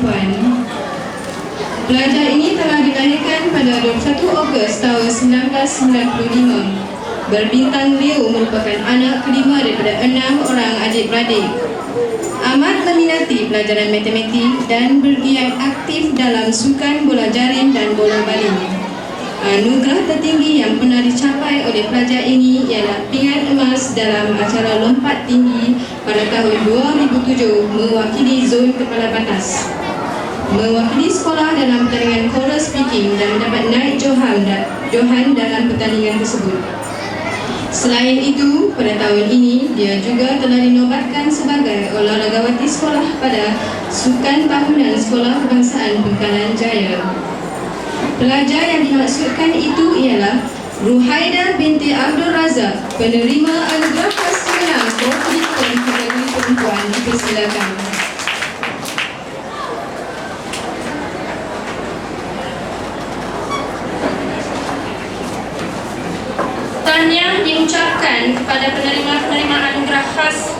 perempuan. Pelajar ini telah dilahirkan pada 21 Ogos tahun 1995. Berbintang Leo merupakan anak kelima daripada enam orang adik-beradik. Amat meminati pelajaran matematik dan bergiat aktif dalam sukan bola jaring dan bola baling. Anugerah tertinggi yang pernah dicapai oleh pelajar ini ialah pingat emas dalam acara lompat tinggi pada tahun 2007 mewakili zon kepala batas. Mewakili sekolah dalam pertandingan choral speaking dan mendapat naik Johan, Johan dalam pertandingan tersebut. Selain itu, pada tahun ini, dia juga telah dinobatkan sebagai olahragawati sekolah pada Sukan Tahunan Sekolah Kebangsaan Bengkalan Jaya. Pelajar yang dimaksudkan itu ialah Ruhaida binti Abdul Razak, penerima anugerah khas menang mewakili kategori perempuan. Dipersilakan. tahniah diucapkan kepada penerima-penerima anugerah khas.